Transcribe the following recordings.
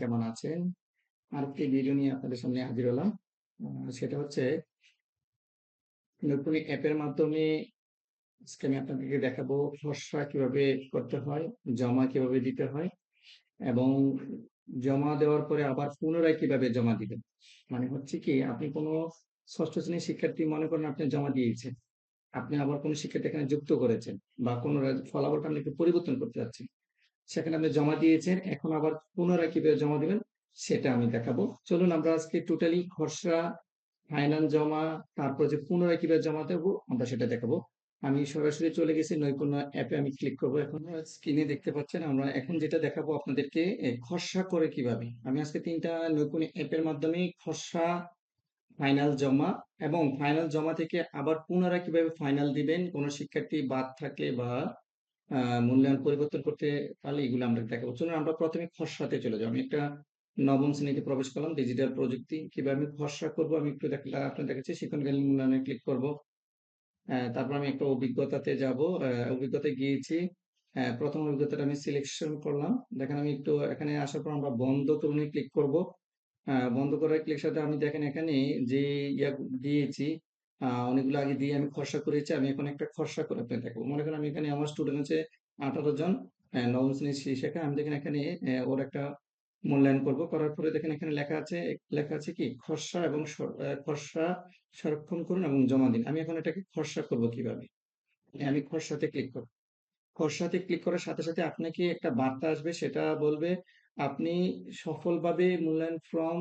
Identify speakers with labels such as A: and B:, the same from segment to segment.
A: কেমন আছেন? আপনাদের সামনে হাজির সেটা হচ্ছে নতুন অ্যাপের মাধ্যমে আজকে আমি কীভাবে করতে হয়, জমা কীভাবে দিতে হয় এবং জমা দেওয়ার পরে আবার পুনরায় কীভাবে জমা দিবেন। মানে হচ্ছে কি, আপনি কোনো ষষ্ঠ শ্রেণির শিক্ষার্থী, মনে করেন আপনি জমা দিয়েছেন, আপনি আবার কোনো শিক্ষার্থী এখানে যুক্ত করেছেন বা কোনো ফলাফলটা আপনি পরিবর্তন করতে যাচ্ছেন সেখানে আপনি জমা দিয়েছেন, এখন আবার পুনরায় কীভাবে জমা দিবেন, সেটা আমি দেখাবো। চলুন আমরা আজকে টোটালি খসড়া ফাইনাল জমা, তারপর যে পুনরায় কীভাবে জমা দেবো, আমরা সেটা দেখাবো। আমি সরাসরি চলে গেছি নৈপুণ্য অ্যাপে আমি ক্লিক করব এখন। স্ক্রিনে দেখতে পাচ্ছেন, আমরা এখন যেটা দেখাবো আপনাদেরকে খসড়া করে কীভাবে। আমি আজকে তিনটা নৈপুণ্য অ্যাপের মাধ্যমে খসড়া ফাইনাল জমা এবং ফাইনাল জমা থেকে আবার পুনরায় কীভাবে ফাইনাল দিবেন, কোনো শিক্ষার্থী বাদ থাকলে বা মূল্যায়ন পরিবর্তন করতে পারলে এগুলো আমরা দেখাবো। চলুন আমরা প্রথমে খসড়াতে চলে যাব আমি একটা নবম শ্রেণীতে প্রবেশ করলাম ডিজিটাল প্রযুক্তি। কীভাবে আমি খসড়া করব? আমি একটু আপনার দেখাচ্ছি শিক্ষণকালীন মূল্যায়নে ক্লিক করব। তারপর আমি একটা অভিজ্ঞতাতে যাব। অভিজ্ঞতায় গিয়েছি। প্রথম অভিজ্ঞতাটা আমি সিলেকশন করলাম। দেখেন আমি একটু এখানে আসার পর আমরা বন্ধ করুন ক্লিক করব। বন্ধ করার ক্লিক সাথে আমি দেখেন এখানে যে ইয়া দিয়েছি অনেকগুলো আগে দিয়ে আমি খসড়া করেছি, আমি এখন একটা খসড়া করে আপনাকে দেখাবো। মনে করেন আমি এখানে আমার স্টুডেন্ট আছে আঠারো জন নবম শ্রেণির শিক্ষা আমি দেখেন এখানে ওর একটা মূল্যায়ন করব। করার পরে দেখেন এখানে লেখা আছে লেখা আছে কি? খসড়া এবং খসড়া সংরক্ষণ করুন এবং জমা দিন। আমি এখন এটাকে খসড়া করব কীভাবে? আমি খসড়াতে ক্লিক করব। খসড়াতে ক্লিক করার সাথে সাথে আপনাকে একটা বার্তা আসবে, সেটা বলবে, আপনি সফলভাবে মূল্যায়ন ফর্ম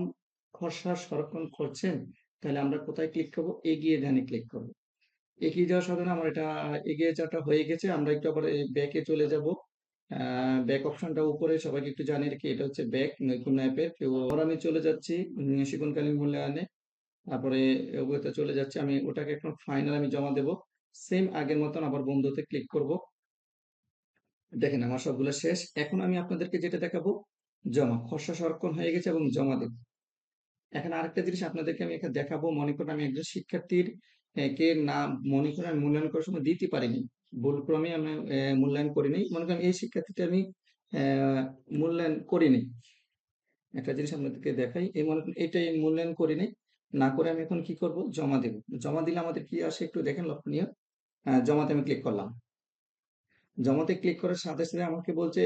A: খসড়া সংরক্ষণ করছেন? তাহলে আমরা কোথায় ক্লিক করব? এগিয়ে ধ্যানে ক্লিক করব। এগিয়ে যাওয়ার সাথে আমার এটা এগিয়ে যাওয়াটা হয়ে গেছে। আমরা একটু আবার ব্যাকে চলে যাব। ব্যাক অপশনটা উপরে সবাইকে একটু জানিয়ে রাখি এটা হচ্ছে ব্যাক নৈপুণ্য অ্যাপের কেউ আমি চলে যাচ্ছি উম, শিক্ষণকালীন মূল্যায়নে। তারপরে ওগুলোতে চলে যাচ্ছে। আমি ওটাকে এখন ফাইনাল আমি জমা দেব। সেম আগের মতন আবার বন্ধুতে ক্লিক করব। দেখেন আমার সবগুলো শেষ। এখন আমি আপনাদেরকে যেটা দেখাবো জমা। খসড়া সংরক্ষণ হয়ে গেছে এবং জমা দেব। এখন আরেকটা জিনিস আপনাদেরকে আমি এখানে দেখাবো। মনে করেন আমি একজন শিক্ষার্থীর কে না, মনে করেন আমি মূল্যায়ন করার সময় দিতে পারিনি। ভুল ক্রমে আমি মূল্যায়ন করিনি। মনে করেন এই শিক্ষার্থীটা আমি মূল্যায়ন করিনি। একটা জিনিস আপনাদেরকে দেখাই। এই মনে করেন এটাই মূল্যায়ন করিনি। না করে আমি এখন কি করব? জমা দেব। জমা দিলে আমাদের কি আসে একটু দেখেন লক্ষণীয়। জমাতে আমি ক্লিক করলাম। জমাতে ক্লিক করার সাথে সাথে আমাকে বলছে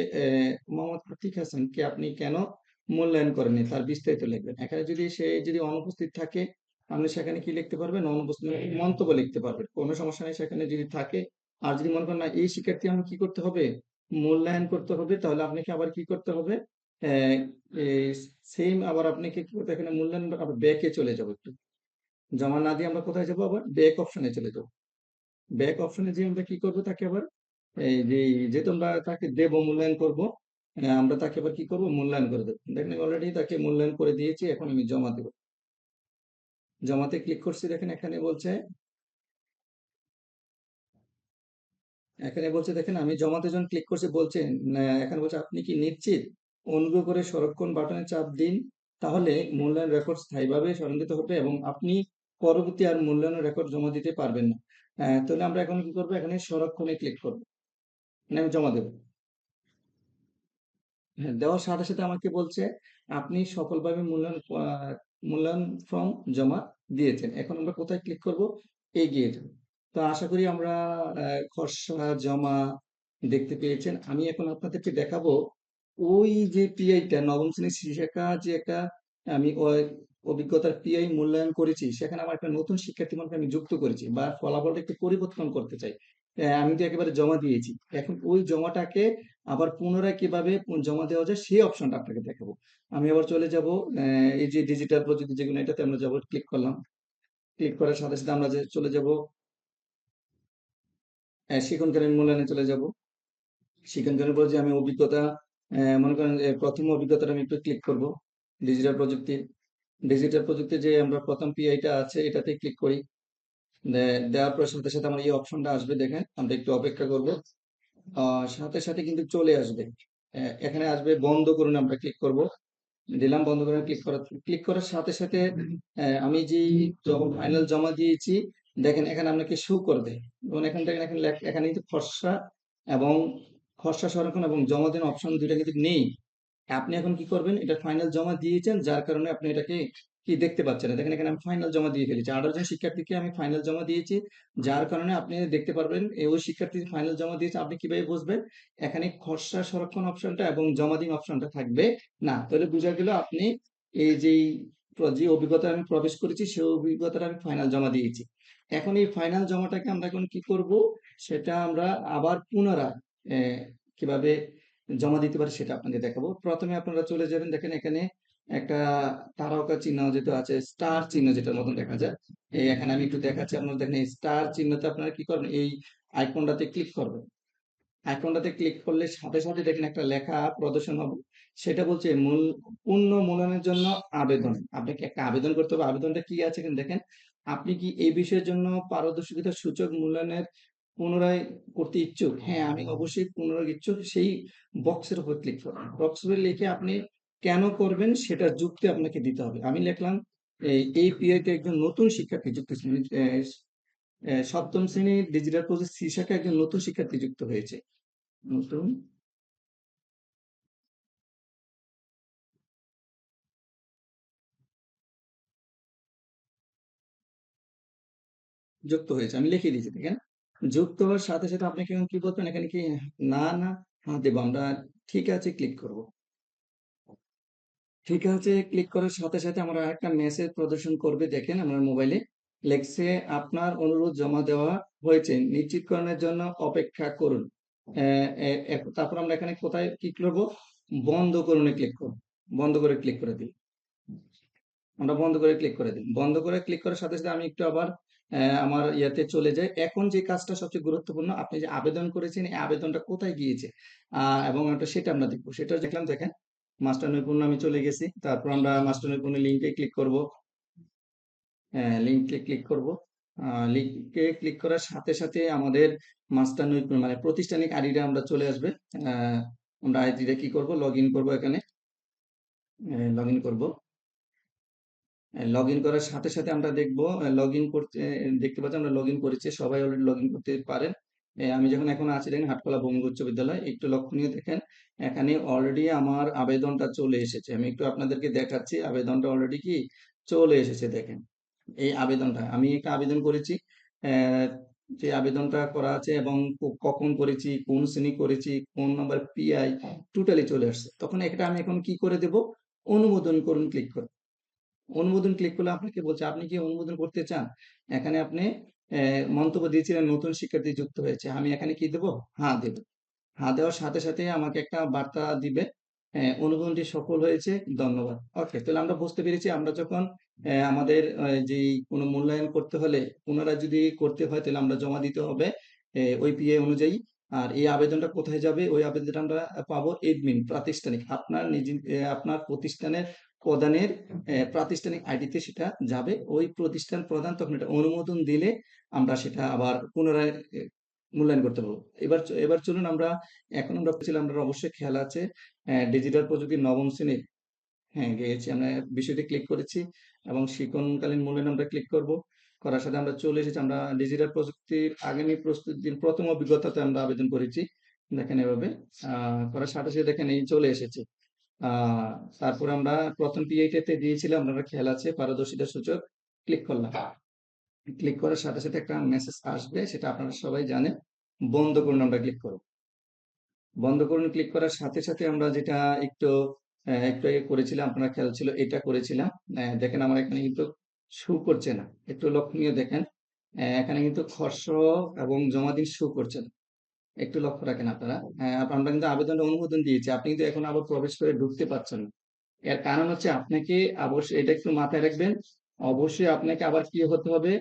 A: মোহাম্মদ আতিক হাসান, কে আপনি কেন মূল্যায়ন করেনি তার বিস্তারিত লিখবেন। এখানে যদি সে যদি অনুপস্থিত থাকে আপনি সেখানে কি লিখতে পারবেন? অনুপস্থিত মানে মন্তব্য লিখতে পারবেন। কোনো সমস্যা নেই সেখানে যদি থাকে। আর যদি মনে করেন না এই শিক্ষার্থী আমি কি করতে হবে? মূল্যায়ন করতে হবে তাহলে আপনাকে আবার কি করতে হবে? সেম আবার আপনাকে কি করতে এখানে মূল্যায়ন আবার ব্যাকে চলে যাব একটু। জমা না দিয়ে আমরা কোথায় যাব আবার? ব্যাক অপশনে চলে যাব। ব্যাক অপশনে যে আমরা কি করব তাকে আবার? এই যে যেহেতু আমরা তাকে দেব মূল্যায়ন করব আমরা তাকে আবার কি করব? মূল্যায়ন করে দেবো। দেখেন অলরেডি তাকে মূল্যায়ন করে দিয়েছি এখন আমি জমা দেব। জমাতে ক্লিক করছি দেখেন এখানে বলছে এখানে বলছে দেখেন আমি জমাতে যখন ক্লিক করছি বলছে এখানে বলছে আপনি কি নিশ্চিত? অনুগ্রহ করে সংরক্ষণ বাটনে চাপ দিন তাহলে মূল্যায়ন রেকর্ড স্থায়ীভাবে সংরক্ষিত হবে এবং আপনি পরবর্তী আর মূল্যায়ন রেকর্ড জমা দিতে পারবেন না। আহ, তাহলে আমরা এখন কি করব? এখানে সংরক্ষণে ক্লিক করব। মানে আমি জমা দেবো। হ্যাঁ দেওয়ার সাথে সাথে আমাকে বলছে আপনি সফলভাবে মূল্যায়ন আহ, মূল্যায়ন ফর্ম জমা দিয়েছেন। এখন আমরা কোথায় ক্লিক করব? এগিয়ে যাব তো আশা করি আমরা আহ, খসড়া জমা দেখতে পেয়েছেন। আমি এখন আপনাদেরকে দেখাবো ওই যে পিআইটা নবম শ্রেণির শিক্ষা যে একটা আমি ওই অভিজ্ঞতার পিআই মূল্যায়ন করেছি সেখানে আমার একটা নতুন শিক্ষার্থী মনে আমি যুক্ত করেছি বা ফলাফলটা একটু পরিবর্তন করতে চাই। আহ, আমি তো একেবারে জমা দিয়েছি। এখন ওই জমাটাকে আবার পুনরায় কীভাবে জমা দেওয়া যায় সেই অপশনটা আপনাকে দেখাবো। আমি আবার চলে যাব এই যে ডিজিটাল প্রযুক্তি যেগুলো, এটাতে আমরা যাব ক্লিক করলাম। ক্লিক করার সাথে সাথে আমরা চলে যাব শিক্ষণকালীন মূল্যায়নে চলে যাব। শিক্ষণকালীন পরে যে আমি অভিজ্ঞতা মনে করেন প্রথম অভিজ্ঞতাটা আমি একটু ক্লিক করব ডিজিটাল প্রযুক্তি। ডিজিটাল প্রযুক্তি যে আমরা প্রথম পিআইটা আছে, এটাতে ক্লিক করি। দেওয়ার পর সাথে সাথে আমার এই অপশনটা আসবে, দেখেন। আমরা একটু অপেক্ষা করব। সাথে সাথে কিন্তু চলে আসবে। এখানে আসবে বন্ধ করুন আমরা ক্লিক করব। দিলাম, বন্ধ করে ক্লিক করার ক্লিক করার সাথে সাথে আমি যে ফাইনাল জমা দিয়েছি, দেখেন এখানে আপনাকে শো করবে যেমন এখানে দেখেন এখানে এখানে কিন্তু খসড়া এবং খসড়া সংরক্ষণ এবং জমা দেন অপশন দুইটা কিন্তু নেই। আপনি এখন কি করবেন? এটা ফাইনাল জমা দিয়েছেন, যার কারণে আপনি এটাকে কি দেখতে পাচ্ছেন না? দেখেন এখানে আমি ফাইনাল জমা দিয়ে ফেলেছি। আঠারো জন শিক্ষার্থীকে আমি ফাইনাল জমা দিয়েছি। যার কারণে আপনি দেখতে পারবেন ওই শিক্ষার্থী ফাইনাল জমা দিয়েছে, আপনি কীভাবে বুঝবেন? এখানে খসড়া সংরক্ষণ অপশনটা এবং জমা দিন অপশনটা থাকবে না। তাহলে বোঝা গেল আপনি এই যে যে অভিজ্ঞতা আমি প্রবেশ করেছি, সেই অভিজ্ঞতাটা আমি ফাইনাল জমা দিয়েছি। এখন এই ফাইনাল জমাটাকে আমরা এখন কি করব? সেটা আমরা আবার পুনরায় কীভাবে জমা দিতে পারি সেটা আপনাদের দেখাবো। প্রথমে আপনারা চলে যাবেন, দেখেন এখানে একটা তারকা চিহ্ন যেটা আছে, স্টার চিহ্ন যেটার মতন দেখা যায়, এই এখানে আমি একটু দেখাচ্ছি আপনারা দেখেন, এই স্টার চিহ্নতে আপনারা কি করবেন, এই আইকনটাতে ক্লিক করবেন। আইকনটাতে ক্লিক করলে সাথে সাথে দেখেন একটা লেখা প্রদর্শন হবে, সেটা বলছে মূল, পূর্ণ মূল্যায়নের জন্য আবেদন। আপনাকে একটা আবেদন করতে হবে, আবেদনটা কি আছে দেখেন, আপনি কি এই বিষয়ের জন্য পারদর্শিতা সূচক মূল্যায়নের পুনরায় করতে ইচ্ছুক? হ্যাঁ আমি অবশ্যই পুনরায় ইচ্ছুক, সেই বক্সের উপর ক্লিক করবেন। বক্সের লিখে আপনি কেন করবেন সেটা যুক্তি আপনাকে দিতে হবে। আমি লিখলাম এই পিআইতে একজন নতুন শিক্ষার্থী যুক্ত মানে, সপ্তম শ্রেণির ডিজিটাল সি শাখায় একজন নতুন শিক্ষার্থী যুক্ত হয়েছে। নতুন। যুক্ত হয়েছে আমি লিখে দিয়েছি দেখেন যুক্ত হওয়ার সাথে সাথে আপনি কি কি বলবেন এখানে কি না না হ্যাঁ দেবো আমরা ঠিক আছে ক্লিক করব। ঠিক আছে ক্লিক করার সাথে সাথে আমরা একটা মেসেজ প্রদর্শন করবে, দেখেন আমার মোবাইলে লেখছে আপনার অনুরোধ জমা দেওয়া হয়েছে, নিশ্চিতকরণের জন্য অপেক্ষা করুন। তারপর আমরা এখানে কোথায় ক্লিক করব? বন্ধ করুন ক্লিক করব। বন্ধ করে ক্লিক করে দিই। আমরা বন্ধ করে ক্লিক করে দিই। বন্ধ করে ক্লিক করার সাথে সাথে আমি একটু আবার আমার ইয়াতে চলে যাই। এখন যে কাজটা সবচেয়ে গুরুত্বপূর্ণ, আপনি যে আবেদন করেছেন, এই আবেদনটা কোথায় গিয়েছে? এবং সেটা আমরা দেখব। সেটা দেখলাম, দেখেন মাস্টার নৈপুণ্য আমি চলে গেছি। তারপর আমরা মাস্টার নৈপুণ্য লিঙ্কে ক্লিক করব। লিঙ্কে ক্লিক করব। লিঙ্কে ক্লিক করার সাথে সাথে আমাদের মাস্টার নৈপুণ্য মানে প্রতিষ্ঠানিক আইডিটা আমরা চলে আসবে। আমরা আইডিটা কি করব? লগ ইন করব এখানে। লগ ইন করব। লগ ইন করার সাথে সাথে আমরা দেখব লগ ইন করতে দেখতে পাচ্ছি আমরা লগ ইন করেছি। সবাই অলরেডি লগ ইন করতে পারেন। আমি যখন এখন আছি, দেখেন হাটকলা ভৌমিক উচ্চ বিদ্যালয়। একটু লক্ষণীয় দেখেন। এখানে অলরেডি আমার আবেদনটা চলে এসেছে। আমি একটু আপনাদেরকে দেখাচ্ছি, আবেদনটা অলরেডি কি চলে এসেছে দেখেন। এই আবেদনটা, আমি একটা আবেদন করেছি যে আবেদনটা করা আছে এবং কখন করেছি, কোন শ্রেণি করেছি, কোন নাম্বার পিআই টোটালি চলে আসছে। তখন এটা আমি এখন কি করে দেব? অনুমোদন করুন ক্লিক করে অনুমোদন ক্লিক করলে আপনাকে বলছে, আপনি কি অনুমোদন করতে চান? এখানে আপনি মন্তব্য দিয়েছিলেন, নতুন শিক্ষার্থী যুক্ত হয়েছে। আমি এখানে কি দেবো? হ্যাঁ দেব। হ্যাঁ দেওয়ার সাথে সাথে আমাকে একটা বার্তা দিবে। অনুমোদনটি সফল হয়েছে, ধন্যবাদ। ওকে তাহলে আমরা বুঝতে পেরেছি, আমরা যখন আমাদের যে কোনো মূল্যায়ন করতে হলে, পুনরায় যদি করতে হয়, তাহলে আমরা জমা দিতে হবে ওই পিএ অনুযায়ী। আর এই আবেদনটা কোথায় যাবে? ওই আবেদনটা আমরা পাবো এডমিন প্রাতিষ্ঠানিক। আপনার নিজ আপনার প্রতিষ্ঠানের প্রদানের প্রাতিষ্ঠানিক আইডিতে সেটা যাবে। ওই প্রতিষ্ঠান প্রদান তখন এটা অনুমোদন দিলে আমরা সেটা আবার পুনরায় মূল্যায়ন করতে পারব। এবার এবার চলুন আমরা, এখন আমরা ছিলাম আমরা অবশ্যই খেয়াল আছে ডিজিটাল প্রযুক্তির নবম শ্রেণির হ্যাঁ গিয়েছি, আমরা বিষয়টি ক্লিক করেছি এবং শিক্ষণকালীন মূল্যায়ন আমরা ক্লিক করব। করার সাথে আমরা চলে এসেছি, আমরা ডিজিটাল প্রযুক্তির আগামী প্রস্তুতির প্রথম অভিজ্ঞতাতে আমরা আবেদন করেছি। দেখেন এভাবে করার সাথে সাথে দেখেন এই চলে এসেছে। তারপর আমরা প্রথম পিআইটিতে দিয়েছিলাম আপনারা খেয়াল আছে, পারদর্শিতা সূচক ক্লিক করলাম। ক্লিক করার সাথে সাথে একটা মেসেজ আসবে, সেটা আপনারা সবাই জানেন। বন্ধ করুন আমরা ক্লিক করব। বন্ধ করুন ক্লিক করার সাথে সাথে আমরা যেটা একটু একটু আগে করেছিলাম, আপনারা খেয়াল ছিল, এটা করেছিলাম। দেখেন আমার এখানে কিন্তু শু করছে না। একটু লক্ষণীয় দেখেন। এখানে কিন্তু খরচ এবং জমা দিন শু করছে না। একটু লক্ষ্য রাখেন আপনারা। আমরা কিন্তু আবেদনটা অনুমোদন দিয়েছি। আপনি কিন্তু এখন আবার প্রবেশ করে ঢুকতে পারছেন না। এর কারণ হচ্ছে আপনাকে অবশ্যই এটা একটু মাথায় রাখবেন। অবশ্যই আপনাকে আবার কি হতে হবে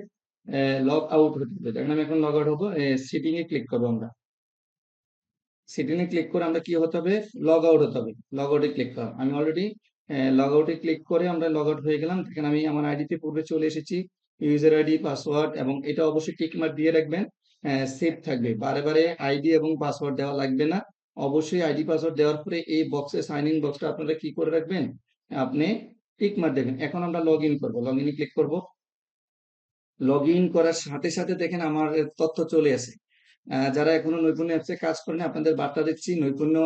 A: লগ আউট হতে হবে। দেখেন আমি এখন লগ আউট হব সিটিং এ ক্লিক করব আমরা। সিটিং এ ক্লিক করে আমরা কি হতে হবে? লগ আউট হতে হবে। লগ আউটে ক্লিক করব আমি অলরেডি লগ আউটে ক্লিক করে আমরা লগ আউট হয়ে গেলাম। দেখেন আমি আমার আইডিতে পূর্বে চলে এসেছি। ইউজার আইডি পাসওয়ার্ড এবং এটা অবশ্যই টিক মার্ক দিয়ে রাখবেন। সেভ থাকবে। বারে বারে আইডি এবং পাসওয়ার্ড দেওয়া লাগবে না। অবশ্যই আইডি পাসওয়ার্ড দেওয়ার পরে এই বক্সে সাইন ইন বক্সটা আপনারা কি করে রাখবেন? আপনি টিক মার্ক দেবেন এখন আমরা লগ ইন করব। লগ ইনে ক্লিক করব। লগ ইন করার সাথে সাথে দেখেন আমার তথ্য চলে আসে। যারা এখনও নৈপুণ্য অ্যাপসে কাজ করেন আপনাদের বার্তা দিচ্ছি, নৈপুণ্য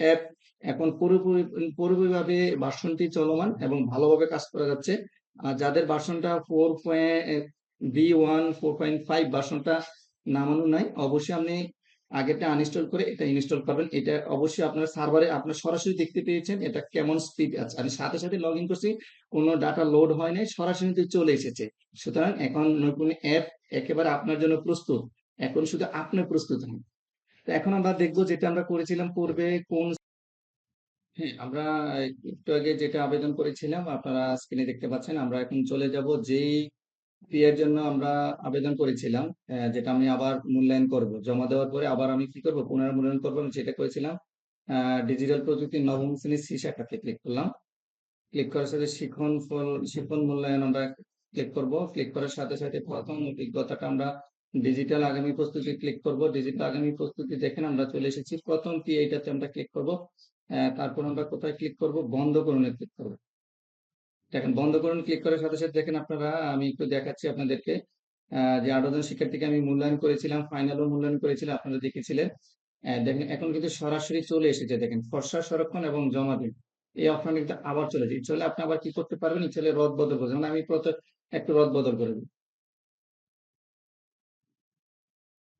A: অ্যাপ এখন পুরোপুরি, পুরোপুরিভাবে ভার্সনটি চলমান এবং ভালোভাবে কাজ করা যাচ্ছে। যাদের ভার্সনটা four point B one four point five ভার্সনটা নামানো নাই, অবশ্যই আপনি আগেরটা আনইনস্টল করে এটা ইনস্টল করবেন। এটা অবশ্যই আপনার সার্ভারে আপনার সরাসরি দেখতে পেয়েছেন এটা কেমন স্পিড আছে। আমি সাথে সাথে লগ ইন করছি, কোনো ডাটা লোড হয় নাই, সরাসরি চলে এসেছে। সুতরাং এখন নতুন অ্যাপ একেবারে আপনার জন্য প্রস্তুত। এখন শুধু আপনি প্রস্তুত হন। তো এখন আমরা দেখব যেটা আমরা করেছিলাম পূর্বে, কোন হ্যাঁ আমরা একটু আগে যেটা আবেদন করেছিলাম, আপনারা স্ক্রিনে দেখতে পাচ্ছেন, আমরা এখন চলে যাব যেই এর জন্য আমরা আবেদন করেছিলাম যেটা আমি আবার মূল্যায়ন করব। জমা দেওয়ার পরে আবার আমি কি করব পুনর্মূল্যায়ন করব, আমি যেটা করেছিলাম ডিজিটাল প্রযুক্তি নবম শ্রেণির সি শাখাতে ক্লিক করলাম। ক্লিক করার সাথে শিখন ফল, শিখন মূল্যায়ন আমরা ক্লিক করব। ক্লিক করার সাথে সাথে প্রথম অভিজ্ঞতাটা আমরা ডিজিটাল আগামী প্রস্তুতি ক্লিক করব। ডিজিটাল আগামী প্রস্তুতি দেখেন আমরা চলে এসেছি। প্রথম কি এইটাতে আমরা ক্লিক করব তারপর আমরা কোথায় ক্লিক করব? বন্ধ করণে ক্লিক করব। দেখেন, বন্ধ করুন ক্লিক করার সাথে সাথে দেখেন আপনারা, আমি একটু দেখাচ্ছি আপনাদেরকে। যে আঠারো জন শিক্ষার্থীকে আমি মূল্যায়ন করেছিলাম ফাইনালও মূল্যায়ন করেছিলাম, আপনারা দেখেছিলেন। দেখেন, এখন কিন্তু সরাসরি চলে এসেছে, দেখেন, খসড়া সংরক্ষণ এবং জমা দিন। এই অপশন কিন্তু আবার চলে যায় চলে আপনি আবার কি করতে পারবেন? চলে রদ বদল করতে যেমন আমি প্রথম একটু রদ বদল করে দিই।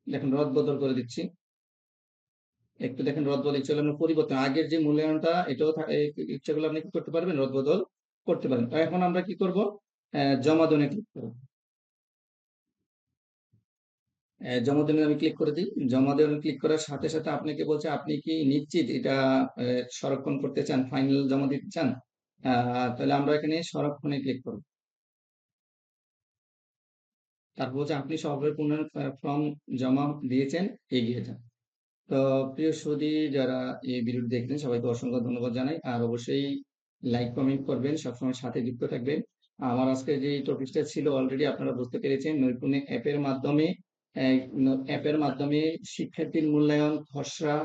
A: দেখেন, রদ বদল করে দিচ্ছি। একটু দেখেন, রদ বদল চলে আমরা পরিবর্তন। আগের যে মূল্যায়নটা, এটাও ইচ্ছাগুলো আপনি কি করতে পারবেন? রদ বদল করতে পারেন। তো এখন আমরা কি করব? আহ, জমা দনে ক্লিক করব। আহ, জমা দেওয়ানে আমি ক্লিক করে দিই। জমা দেওয়ানে ক্লিক করার সাথে সাথে আপনাকে বলছে আপনি কি নিশ্চিত এটা সংরক্ষণ করতে চান? ফাইনাল জমা দিতে চান? তাহলে আমরা এখানে সংরক্ষণে ক্লিক করব। তারপর হচ্ছে আপনি সবের পুনঃ ফর্ম জমা দিয়েছেন এগিয়ে যান। তো প্রিয় সুধী যারা এই ভিডিওটি দেখলেন সবাইকে অসংখ্য ধন্যবাদ জানাই। আর অবশ্যই লাইক কমেন্ট করবেন, সবসময় সাথে যুক্ত থাকবেন। আমার আজকে যে টপিকটা ছিল অলরেডি আপনারা বুঝতে পেরেছেন, নৈপুণ্য অ্যাপের মাধ্যমে অ্যাপের মাধ্যমে শিক্ষার্থীর মূল্যায়ন, খসড়া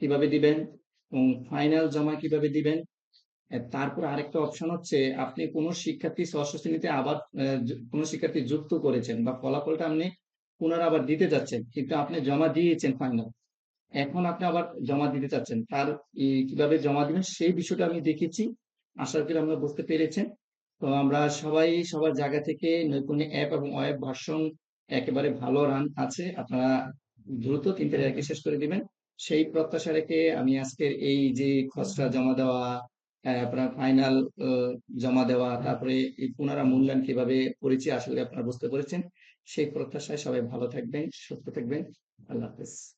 A: কীভাবে দিবেন এবং ফাইনাল জমা কীভাবে দিবেন। তারপর আরেকটা অপশন হচ্ছে, আপনি কোনো শিক্ষার্থী ষষ্ঠ শ্রেণীতে আবার কোনো শিক্ষার্থী যুক্ত করেছেন বা ফলাফলটা আপনি পুনরায় আবার দিতে যাচ্ছেন, কিন্তু আপনি জমা দিয়েছেন ফাইনাল এখন আপনি আবার জমা দিতে চাচ্ছেন, তার কীভাবে জমা দিবেন সেই বিষয়টা আমি দেখেছি, আশা করি আমরা বুঝতে পেরেছেন। তো আমরা সবাই সবার জায়গা থেকে নৈপুণ্য অ্যাপ এবং ওয়েব ভার্সন একেবারে ভালো রান আছে, আপনারা দ্রুত তিনটে র্যাকে শেষ করে দিবেন। সেই প্রত্যাশা রেখে আমি আজকের এই যে খসড়া জমা দেওয়া আপনার ফাইনাল জমা দেওয়া, তারপরে পুনরা মূল্যায়ন কীভাবে করেছি আসলে আপনারা বুঝতে পেরেছেন। সেই প্রত্যাশায় সবাই ভালো থাকবেন, সুস্থ থাকবেন। আল্লাহ হাফেজ।